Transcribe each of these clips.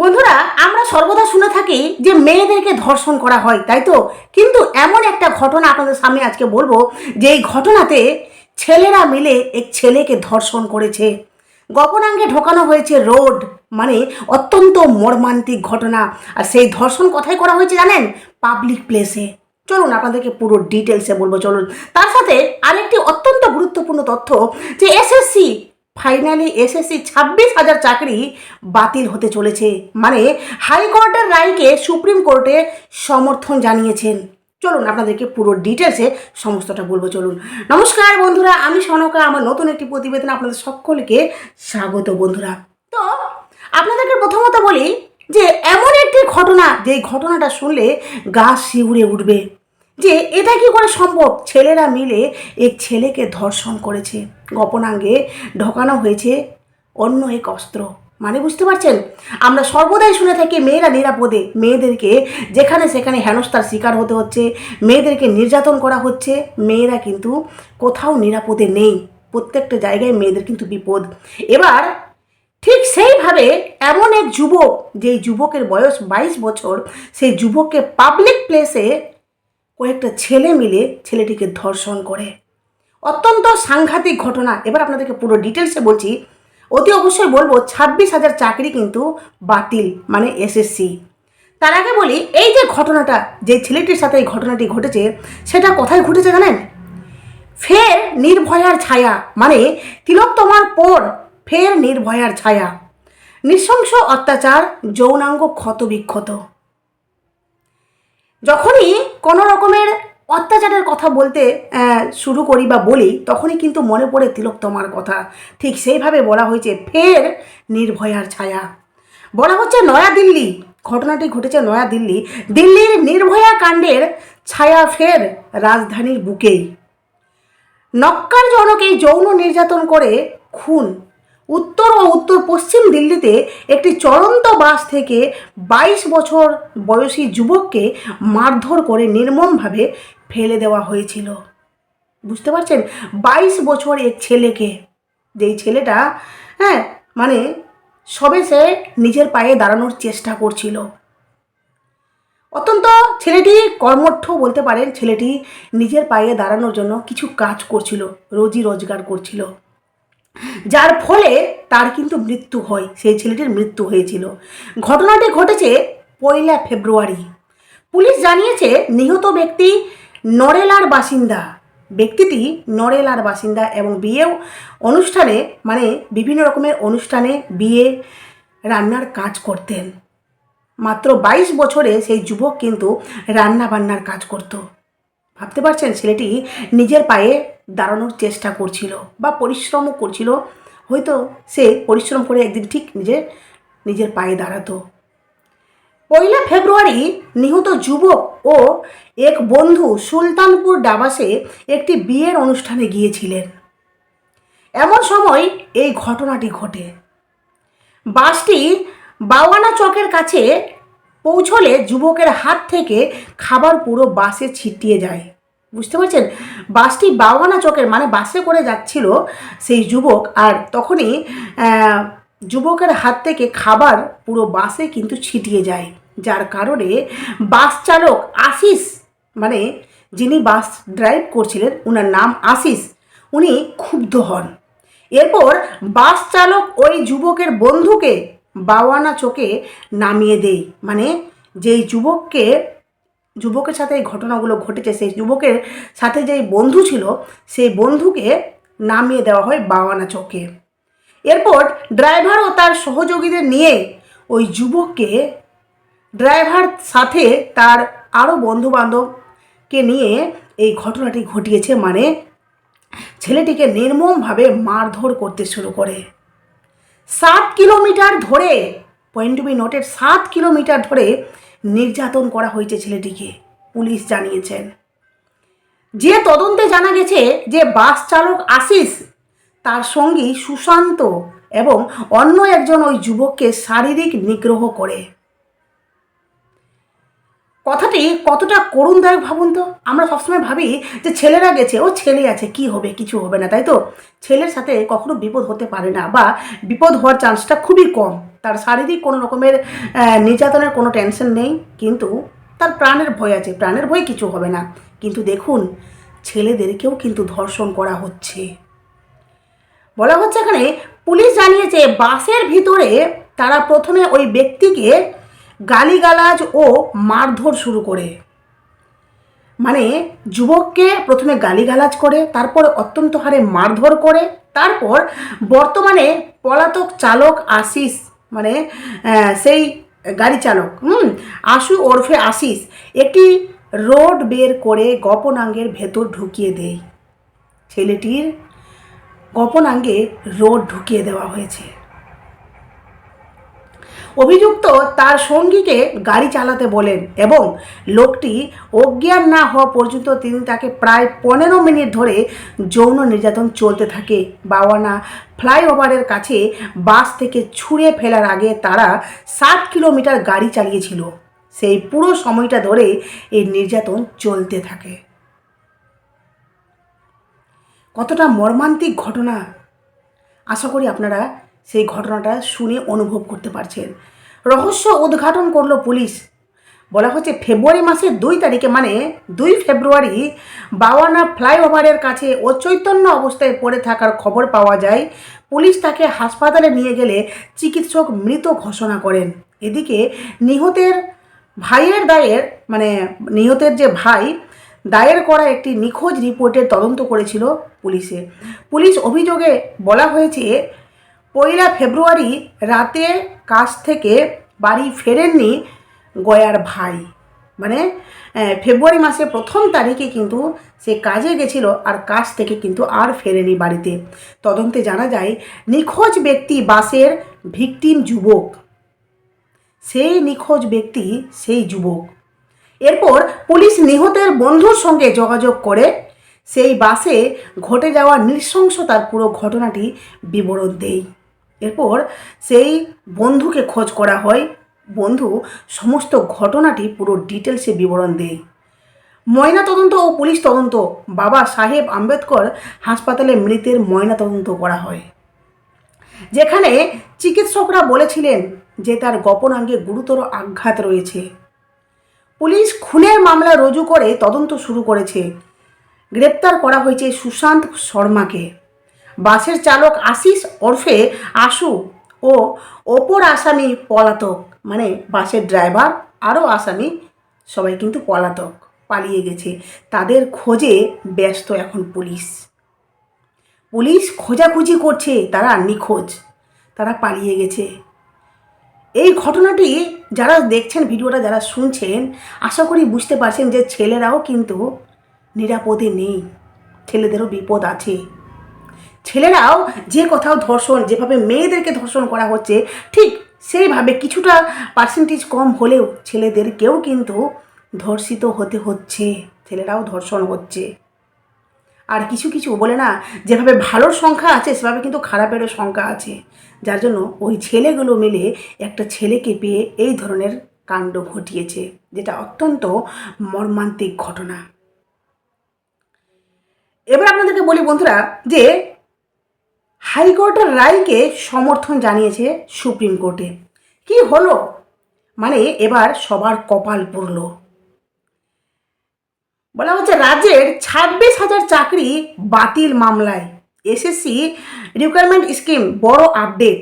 বন্ধুরা, আমরা সর্বদা শুনে থাকি যে মেয়েদেরকে ধর্ষণ করা হয়, তাই তো? কিন্তু এমন একটা ঘটনা আপনাদের সামনে আজকে বলব, যে এই ঘটনাতে ছেলেরা মিলে এক ছেলেকে ধর্ষণ করেছে। গোপনাঙ্গে ঢোকানো হয়েছে রোড মানে অত্যন্ত মর্মান্তিক ঘটনা। আর সেই ধর্ষণ কোথায় করা হয়েছে জানেন? পাবলিক প্লেসে। চলুন আপনাদেরকে পুরো ডিটেলসে বলব, চলুন। তার সাথে আরেকটি অত্যন্ত গুরুত্বপূর্ণ তথ্য, যে এসএসসি ফাইনালি এসএসসি ছাব্বিশ হাজার চাকরি বাতিল হতে চলেছে। মানে হাইকোর্টের রায়কে সুপ্রিম কোর্টে সমর্থন জানিয়েছেন। চলুন আপনাদেরকে পুরো ডিটেলসে সমস্তটা বলব, চলুন। নমস্কার বন্ধুরা, আমি সনকা, আমার নতুন একটি প্রতিবেদন আপনাদের সকলকে স্বাগত বন্ধুরা। তো, আপনাদেরকে প্রথমত বলি যে, এমন একটি ঘটনা যে ঘটনাটা শুনলে গা শিউরে উঠবে। যে এটা কি করে সম্ভব? ছেলেরা মিলে এক ছেলেকে ধর্ষণ করেছে। গোপনাঙ্গে ঢোকানো হয়েছে অন্য এক অস্ত্র। মানে বুঝতে পারছেন? আমরা সর্বদাই শুনে থাকি মেয়েরা নিরাপদে। মেয়েদেরকে যেখানে সেখানে হেনস্থার শিকার হতে হচ্ছে। মেয়েদেরকে নির্যাতন করা হচ্ছে। মেয়েরা কিন্তু কোথাও নিরাপদে নেই। প্রত্যেকটা জায়গায় মেয়েদের কিন্তু বিপদ। এবার ঠিক সেইভাবে এমন এক যুবক, যেই যুবকের বয়স বাইশ বছর, সেই যুবককে পাবলিক প্লেসে কয়েকটা ছেলে মিলে ছেলেটিকে ধর্ষণ করে। অত্যন্ত সাংঘাতিক ঘটনা। এবার আপনাদেরকে পুরো ডিটেলসে বলছি। অতি অবশ্যই বলব, ছাব্বিশ হাজার চাকরি কিন্তু বাতিল মানে এসএসসি। তার আগে বলি, এই যে ঘটনাটা, যে ছেলেটির সাথে এই ঘটনাটি ঘটেছে, সেটা কোথায় ঘটেছে জানেন? ফের নির্ভয়ার ছায়া মানে তিলক তোমার পর ফের নির্ভয়ার ছায়া। নৃশংস অত্যাচার, যৌনাঙ্গ ক্ষত বিক্ষত যখনই কোনো রকমের অত্যাচারের কথা বলতে শুরু করি বা বলি, তখনই কিন্তু মনে পড়ে তিলক তোমার কথা। ঠিক সেইভাবে বলা হয়েছে, ফের নির্ভয়ার ছায়া। বলা হচ্ছে নয়াদিল্লি ঘটনাটি ঘটেছে নয়াদিল্লি দিল্লির নির্ভয়া কাণ্ডের ছায়া ফের রাজধানীর বুকেই। নক্কারজনক এই যৌন নির্যাতন করে খুন। উত্তর ও উত্তর পশ্চিম দিল্লিতে একটি চলন্ত বাস থেকে বাইশ বছর বয়সী যুবককে মারধর করে নির্মমভাবে ফেলে দেওয়া হয়েছিল। বুঝতে পারছেন? বাইশ বছর এক ছেলেকে। যেই ছেলেটা হ্যাঁ মানে সবে সে নিজের পায়ে দাঁড়ানোর চেষ্টা করছিল। অত্যন্ত ছেলেটি কর্মঠ বলতে পারেন, ছেলেটি নিজের পায়ে দাঁড়ানোর জন্য কিছু কাজ করছিল রোজি রোজগার করছিল। যার ফলে তার কিন্তু মৃত্যু হয়, সেই ছেলেটির মৃত্যু হয়েছিল। ঘটনাটি ঘটেছে পয়লা ফেব্রুয়ারি। পুলিশ জানিয়েছে নিহত ব্যক্তি নরেলার বাসিন্দা। ব্যক্তিটি নরেলার বাসিন্দা এবং বিয়ে অনুষ্ঠানে মানে বিভিন্ন রকমের অনুষ্ঠানে বিয়ে, রান্নার কাজ করতেন। মাত্র বাইশ বছরে সেই যুবক কিন্তু রান্না বান্নার কাজ করত। ভাবতে পারছেন? ছেলেটি নিজের পায়ে দাঁড়ানোর চেষ্টা করছিল বা পরিশ্রমও করছিল। হয়তো সে পরিশ্রম করে একদিন ঠিক নিজের নিজের পায়ে দাঁড়াতো। পয়লা ফেব্রুয়ারি নিহত যুবক ও এক বন্ধু সুলতানপুর ডাবাসে একটি বিয়ের অনুষ্ঠানে গিয়েছিলেন। এমন সময় এই ঘটনাটি ঘটে। বাসটি বাওয়ানা চকের কাছে পৌঁছলে যুবকের হাত থেকে খাবার পুরো বাসে ছিটিয়ে যায়। বুঝতে পারছেন? বাসটি বাওয়ানা চকের মানে বাসে করে যাচ্ছিল সেই যুবক, আর তখনই যুবকের হাত থেকে খাবার পুরো বাসে কিন্তু ছিটিয়ে যায়। যার কারণে বাস চালক আশিস মানে যিনি বাস ড্রাইভ করছিলেন ওনার নাম আশিস, উনি ক্ষুব্ধ হন। এরপর বাস চালক ওই যুবকের বন্ধুকে বাওয়ানা চোখে নামিয়ে দেয় মানে যেই যুবককে, যুবকের সাথে এই ঘটনাগুলো ঘটেছে, সেই যুবকের সাথে যেই বন্ধু ছিল, সেই বন্ধুকে নামিয়ে দেওয়া হয় বাওয়ানা চোখে। এরপর ড্রাইভার ও তার সহযোগীদের নিয়ে ওই যুবককে, ড্রাইভার সাথে তার আরও বন্ধুবান্ধবকে নিয়ে এই ঘটনাটি ঘটিয়েছে। মানে ছেলেটিকে নির্মমভাবে মারধর করতে শুরু করে। সাত কিলোমিটার ধরে পয়েন্ট বি নোটের সাত কিলোমিটার ধরে নির্যাতন করা হয়েছে ছেলেটিকে, পুলিশ জানিয়েছেন। যে তদন্তে জানা গেছে যে বাস চালক আশিস, তার সঙ্গী সুশান্ত এবং অন্য একজন ওই যুবককে শারীরিক নিগ্রহ করে। কথাটি কতটা করুণদায়ক ভাবুন তো? আমরা সবসময় ভাবি যে ছেলেরা গেছে, ও ছেলে আছে, কি হবে, কিছু হবে না, তাই তো? ছেলের সাথে কখনো বিপদ হতে পারে না বা বিপদ হওয়ার চান্সটা খুবই কম। তার শারীরিক কোনো রকমের নির্যাতনের কোনো টেনশন নেই, কিন্তু তার প্রাণের ভয় আছে, প্রাণের ভয় কিছু হবে না। কিন্তু দেখুন, ছেলেদেরকেও কিন্তু ধর্ষণ করা হচ্ছে। বলা হচ্ছে এখানে, পুলিশ জানিয়েছে, বাসের ভিতরে তারা প্রথমে ওই ব্যক্তিকে গালিগালাজ ও মারধর শুরু করে। মানে যুবককে প্রথমে গালিগালাজ করে, তারপর অত্যন্ত হারে মারধর করে, তারপর বর্তমানে পলাতক চালক আশিস মানে সেই গাড়ি চালক, হুম, আশু ওরফে আশিস, একটি রোড বের করে গোপনাঙ্গের ভেতর ঢুকিয়ে দেয়। ছেলেটির গোপনাঙ্গে রোড ঢুকিয়ে দেওয়া হয়েছে। অভিযুক্ত তার সঙ্গীকে গাড়ি চালাতে বলেন এবং লোকটি অজ্ঞান না হওয়া পর্যন্ত তিনি তাকে প্রায় পনেরো মিনিট ধরে যৌন নির্যাতন চলতে থাকে। বাওয়ানা ফ্লাইওভারের কাছে বাস থেকে ছুঁড়ে ফেলার আগে তারা ষাট কিলোমিটার গাড়ি চালিয়েছিল। সেই পুরো সময়টা ধরে এই নির্যাতন চলতে থাকে। কতটা মর্মান্তিক ঘটনা। আশা করি আপনারা সেই ঘটনাটা শুনে অনুভব করতে পারছেন। রহস্য উদ্ঘাটন করল পুলিশ। বলা হচ্ছে, ফেব্রুয়ারি মাসের দুই তারিখে মানে দুই ফেব্রুয়ারি বাওয়ানা ফ্লাইওভারের কাছে অচৈতন্য অবস্থায় পড়ে থাকার খবর পাওয়া যায়। পুলিশ তাকে হাসপাতালে নিয়ে গেলে চিকিৎসক মৃত ঘোষণা করেন। এদিকে নিহতের ভাইয়ের দায়ের মানে নিহতের যে ভাই, দায়ের করা একটি নিখোঁজ রিপোর্টের তদন্ত করেছিল পুলিশে। পুলিশ অভিযোগে বলা হয়েছে পয়লা ফেব্রুয়ারি রাতে কাজ থেকে বাড়ি ফেরেননি গয়ার ভাই। মানে ফেব্রুয়ারি মাসে প্রথম তারিখে কিন্তু সে কাজে গেছিল আর কাজ থেকে কিন্তু আর ফেরেনি বাড়িতে। তদন্তে জানা যায়, নিখোঁজ ব্যক্তি বাসের ভিকটিম যুবক। সেই নিখোঁজ ব্যক্তি সেই যুবক। এরপর পুলিশ নিহতের বন্ধুর সঙ্গে যোগাযোগ করে সেই বাসে ঘটে যাওয়া নৃশংসতার পুরো ঘটনাটি বিবরণ দেয়। এরপর সেই বন্ধুকে খোঁজ করা হয়। বন্ধু সমস্ত ঘটনাটি পুরো ডিটেলসে বিবরণ দেয়। ময়না তদন্ত ও পুলিশ তদন্ত, বাবা সাহেব আম্বেদকর হাসপাতালে মৃতের ময়না তদন্ত করা হয়। যেখানে চিকিৎসকরা বলেছিলেন যে তার গোপনাঙ্গে গুরুতর আঘাত রয়েছে। পুলিশ খুনের মামলা রুজু করে তদন্ত শুরু করেছে। গ্রেপ্তার করা হয়েছে সুশান্ত শর্মাকে। বাসের চালক আশিস ওরফে আশু ও অপর আসামি পলাতক। মানে বাসের ড্রাইভার আরও আসামি, সবাই কিন্তু পলাতক, পালিয়ে গেছে। তাদের খোঁজে ব্যস্ত এখন পুলিশ। পুলিশ খোঁজাখুঁজি করছে, তারা নিখোঁজ, তারা পালিয়ে গেছে। এই ঘটনাটি যারা দেখছেন, ভিডিওটা যারা শুনছেন, আশা করি বুঝতে পারছেন যে ছেলেরাও কিন্তু নিরাপদে নেই, ছেলেদেরও বিপদ আছে। ছেলেরাও যে কোথাও ধর্ষণ, যেভাবে মেয়েদেরকে ধর্ষণ করা হচ্ছে, ঠিক সেইভাবে কিছুটা পার্সেন্টেজ কম হলেও ছেলেদেরকেও কিন্তু ধর্ষিত হতে হচ্ছে, ছেলেরাও ধর্ষণ হচ্ছে। আর কিছু কিছু বলে না, যেভাবে ভালোর সংখ্যা আছে, সেভাবে কিন্তু খারাপেরও সংখ্যা আছে। যার জন্য ওই ছেলেগুলো মিলে একটা ছেলেকে পেয়ে এই ধরনের কাণ্ড ঘটিয়েছে, যেটা অত্যন্ত মর্মান্তিক ঘটনা। এবার আপনাদেরকে বলি বন্ধুরা যে হাইকোর্টের রায়কে সমর্থন জানিয়েছে সুপ্রিম কোর্টে। কি হলো? মানে এবার সবার কপাল পড়ল বলা হচ্ছে রাজ্যের ছাব্বিশ হাজার চাকরি বাতিল মামলায়। এসএসসি রিকোয়ারমেন্ট স্কিম, বড় আপডেট।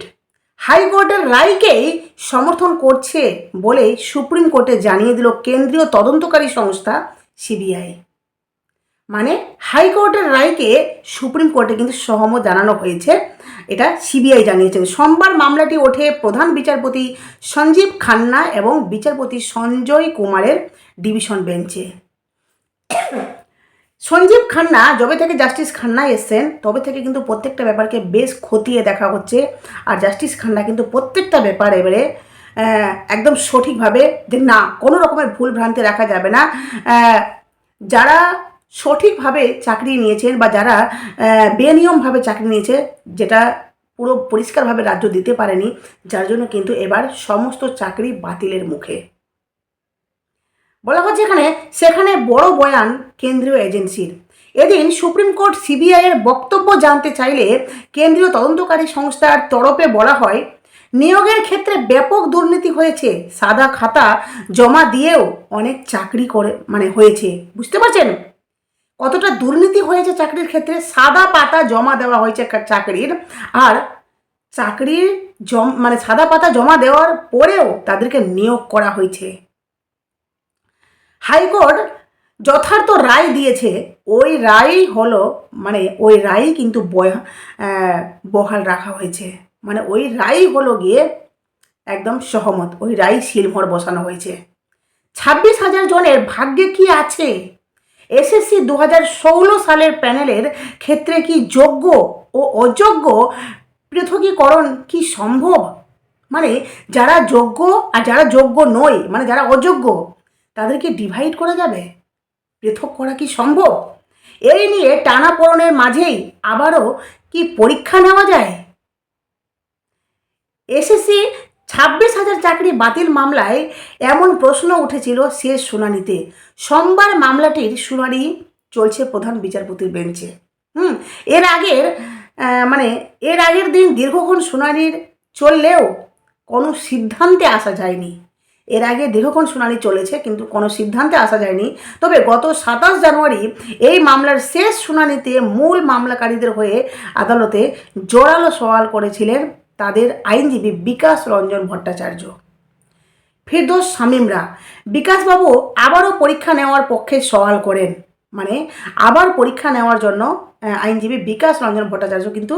হাইকোর্টের রায়কেই সমর্থন করছে বলে সুপ্রিম কোর্টে জানিয়ে দিল কেন্দ্রীয় তদন্তকারী সংস্থা সিবিআই। মানে হাইকোর্টের রায়কে সুপ্রিম কোর্টে কিন্তু সহমত জানানো হয়েছে। এটা সিবিআই জানিয়েছেন সোমবার মামলাটি ওঠে প্রধান বিচারপতি সঞ্জীব খান্না এবং বিচারপতি সঞ্জয় কুমারের ডিভিশন বেঞ্চে। সঞ্জীব খান্না, যবে থেকে জাস্টিস খান্না এসছেন, তবে থেকে কিন্তু প্রত্যেকটা ব্যাপারকে বেশ খতিয়ে দেখা হচ্ছে। আর জাস্টিস খান্না কিন্তু প্রত্যেকটা ব্যাপার এবারে একদম সঠিকভাবে যে না, কোনো রকমের ভুল ভ্রান্তি রাখা যাবে না। যারা সঠিকভাবে চাকরি নিয়েছেন বা যারা বেনিয়মভাবে চাকরি নিয়েছে, যেটা পুরো পরিষ্কারভাবে রাজ্য দিতে পারেনি, যার জন্য কিন্তু এবার সমস্ত চাকরি বাতিলের মুখে। বলা হচ্ছে এখানে, সেখানে বড় বয়ান কেন্দ্রীয় এজেন্সির। এদিন সুপ্রিম কোর্ট সিবিআই এর বক্তব্য জানতে চাইলে কেন্দ্রীয় তদন্তকারী সংস্থার তরফে বলা হয়, নিয়োগের ক্ষেত্রে ব্যাপক দুর্নীতি হয়েছে, সাদা খাতা জমা দিয়েও অনেক চাকরি করে মানে হয়েছে। বুঝতে পারছেন? কতটা দুর্নীতি হয়েছে চাকরির ক্ষেত্রে? সাদা পাতা জমা দেওয়া হয়েছে চাকরির। আর চাকরির জম মানে সাদা পাতা জমা দেওয়ার পরেও তাদেরকে নিয়োগ করা হয়েছে। হাইকোর্ট যথার্থ রায় দিয়েছে। ওই রায় হলো মানে ওই রায় কিন্তু বহাল রাখা হয়েছে। মানে ওই রায় হলো গিয়ে একদম সহমত। ওই রায় শিলমোহর বসানো হয়েছে। ছাব্বিশ হাজার জনের ভাগ্যে কি আছে? এসএসসি দু হাজার ষোলো সালের প্যানেলের ক্ষেত্রে কি যোগ্য ও অযোগ্য পৃথকীকরণ কি সম্ভব? মানে যারা যোগ্য আর যারা যোগ্য নয় মানে যারা অযোগ্য, তাদেরকে ডিভাইড করা যাবে? পৃথক করা কি সম্ভব? এই নিয়ে টানাপোড়নের মাঝেই আবারও কি পরীক্ষা নেওয়া যায়? এসএসসি ছাব্বিশ হাজার চাকরি বাতিল মামলায় এমন প্রশ্ন উঠেছিল শেষ শুনানিতে। সোমবার মামলাটির শুনানি চলছে প্রধান বিচারপতির বেঞ্চে। হুম, এর আগের মানে এর আগের দিন দীর্ঘক্ষণ শুনানির চললেও কোনো সিদ্ধান্তে আসা যায়নি। এর আগে দীর্ঘক্ষণ শুনানি চলেছে, কিন্তু কোনো সিদ্ধান্তে আসা যায়নি। তবে গত সাতাশ জানুয়ারি এই মামলার শেষ শুনানিতে মূল মামলাকারীদের হয়ে আদালতে জোরালো সওয়াল করেছিলেন তাদের আইনজীবী বিকাশ রঞ্জন ভট্টাচার্য। ফিরদোস শামীমরা বিকাশবাবু আবারও পরীক্ষা নেওয়ার পক্ষে সওয়াল করেন। মানে আবার পরীক্ষা নেওয়ার জন্য আইনজীবী বিকাশ রঞ্জন ভট্টাচার্য কিন্তু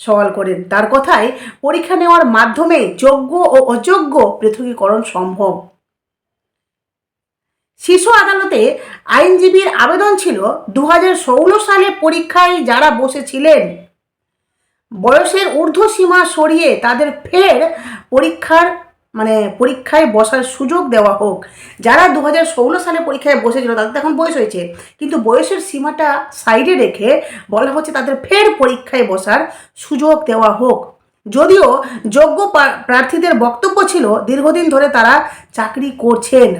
সওয়াল করেন। তার কথায়, পরীক্ষা নেওয়ার মাধ্যমে যোগ্য ও অযোগ্য পৃথকীকরণ সম্ভব। শিশু আদালতে আইনজীবীর আবেদন ছিল দু হাজার ষোলো সালে পরীক্ষায় যারা বসেছিলেন। বয়সের ঊর্ধ্বসীমা সরিয়ে তাদের ফের পরীক্ষার মানে পরীক্ষায় বসার সুযোগ দেওয়া হোক। যারা দু হাজার ষোলো সালে পরীক্ষায় বসেছিল, তাদের এখন বয়স হয়েছে। কিন্তু বয়সের সীমাটা সাইডে রেখে বলা হচ্ছে তাদের ফের পরীক্ষায় বসার সুযোগ দেওয়া হোক। যদিও যোগ্য প্রার্থীদের বক্তব্য ছিল, দীর্ঘদিন ধরে তারা চাকরি করছেন।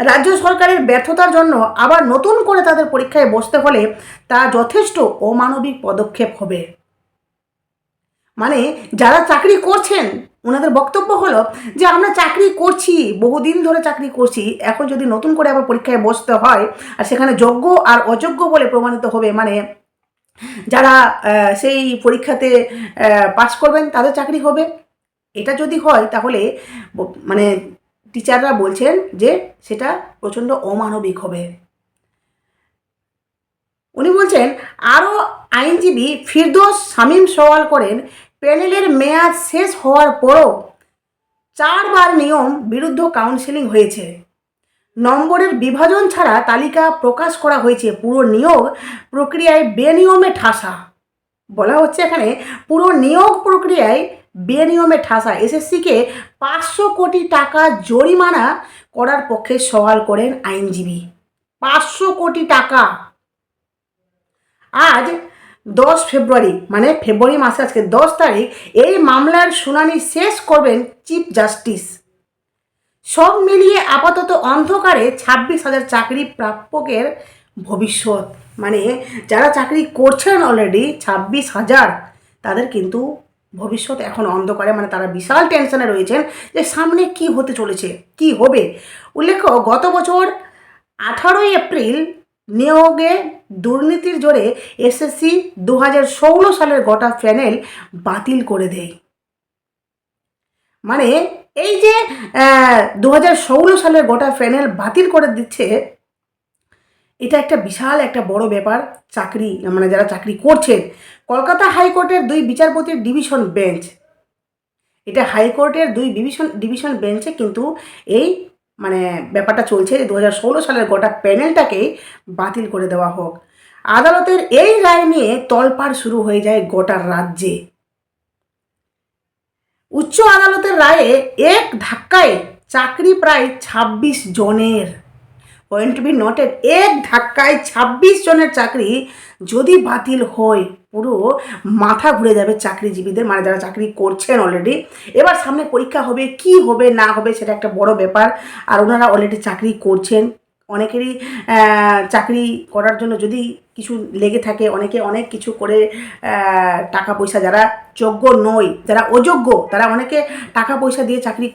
রাজ্য সরকারের ব্যর্থতার জন্য আবার নতুন করে তাদের পরীক্ষায় বসতে হলে তা যথেষ্ট অমানবিক পদক্ষেপ হবে। মানে যারা চাকরি করছেন ওনাদের বক্তব্য হলো যে, আমরা চাকরি করছি, বহুদিন ধরে চাকরি করছি, এখন যদি নতুন করে আবার পরীক্ষায় বসতে হয়, আর সেখানে যোগ্য আর অযোগ্য বলে প্রমাণিত হবে মানে যারা সেই পরীক্ষাতে পাস করবেন, তাদের চাকরি হবে? এটা যদি হয়, তাহলে মানে টিচাররা বলছেন যে সেটা প্রচণ্ড অমানবিক হবে। উনি বলছেন, আরও আইনজীবী ফিরদোস শামীম সওয়াল করেন, প্যানেলের মেয়াদ শেষ হওয়ার পরও চারবার নিয়ম বিরুদ্ধ কাউন্সেলিং হয়েছে। নম্বরের বিভাজন ছাড়া তালিকা প্রকাশ করা হয়েছে, পুরো নিয়োগ প্রক্রিয়ায় বেনিয়মে ঠাসা। বলা হচ্ছে এখানে, পুরো নিয়োগ প্রক্রিয়ায় বেনিয়মে ঠাসা এসএসসিকে পাঁচশো কোটি টাকা জরিমানা করার পক্ষে সওয়াল করেন আইনজীবী। পাঁচশো কোটি টাকা। আজ দশ ফেব্রুয়ারি মানে ফেব্রুয়ারি মাসে আজকে দশ তারিখ, এই মামলার শুনানি শেষ করবেন চিফ জাস্টিস। সব মিলিয়ে আপাতত অন্ধকারে ছাব্বিশ হাজার চাকরি প্রাপকের ভবিষ্যৎ। মানে যারা চাকরি করছেন অলরেডি ছাব্বিশ হাজার, তাদের কিন্তু ভবিষ্যৎ এখন অন্ধকারে মানে তারা বিশাল টেনশনে রয়েছেন যে সামনে কি হতে চলেছে, কি হবে? উল্লেখ্য, গত বছর আঠারোই এপ্রিল নিয়োগে দুর্নীতির জোরে এসএসসি দু হাজার ষোলো সালের গোটা প্যানেল বাতিল করে দেয়। মানে এই যে দু হাজার ষোলো সালের গোটা প্যানেল বাতিল করে দিচ্ছে এটা একটা বিশাল একটা বড় ব্যাপার, চাকরি মানে যারা চাকরি করছেন। কলকাতা হাইকোর্টের দুই বিচারপতির ডিভিশন বেঞ্চ। এটা হাইকোর্টের দুই ডিভিশন ডিভিশন বেঞ্চে কিন্তু এই মানে ব্যাপারটা চলছে যে দু হাজার ষোলো সালের গোটা প্যানেলটাকে বাতিল করে দেওয়া হোক। আদালতের এই রায় নিয়ে তলপাড় শুরু হয়ে যায় গোটা রাজ্যে। উচ্চ আদালতের রায়ে এক ধাক্কায় চাকরি প্রায় ছাব্বিশ জনের। পয়েন্ট টু বি নটেড এক ধাক্কায় ছাব্বিশ জনের চাকরি যদি বাতিল হয়, পুরো মাথা ঘুরে যাবে চাকরিজীবীদের মানে যারা চাকরি করছেন অলরেডি এবার সামনে পরীক্ষা হবে, কি হবে, না হবে, সেটা একটা বড় ব্যাপার। আর ওনারা অলরেডি চাকরি করছেন। অনেকেরই চাকরি করার জন্য যদি কিছু লেগে থাকে, অনেকে অনেক কিছু করে টাকা পয়সা যারা যোগ্য নয়, যারা অযোগ্য, তারা অনেকে টাকা পয়সা দিয়ে চাকরি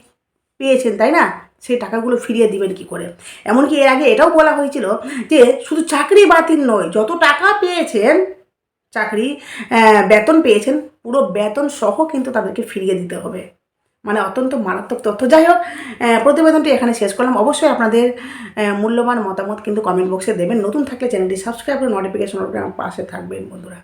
পেয়েছেন, তাই না? সেই টাকাগুলো ফিরিয়ে দিবেন কি করে? এমনকি এর আগে এটাও বলা হয়েছিল যে শুধু চাকরি বাতিল নয়, যত টাকা পেয়েছেন, চাকরি বেতন পেয়েছেন, পুরো বেতন সহ কিন্তু তাদেরকে ফিরিয়ে দিতে হবে। মানে অত্যন্ত মারাত্মক তথ্য। যাই হোক প্রতিবেদনটি এখানে শেষ করলাম। অবশ্যই আপনাদের মূল্যবান মতামত কিন্তু কমেন্ট বক্সে দেবেন। নতুন থাকলে চ্যানেলটি সাবস্ক্রাইব করে নোটিফিকেশন পাশে থাকবেন, বন্ধুরা।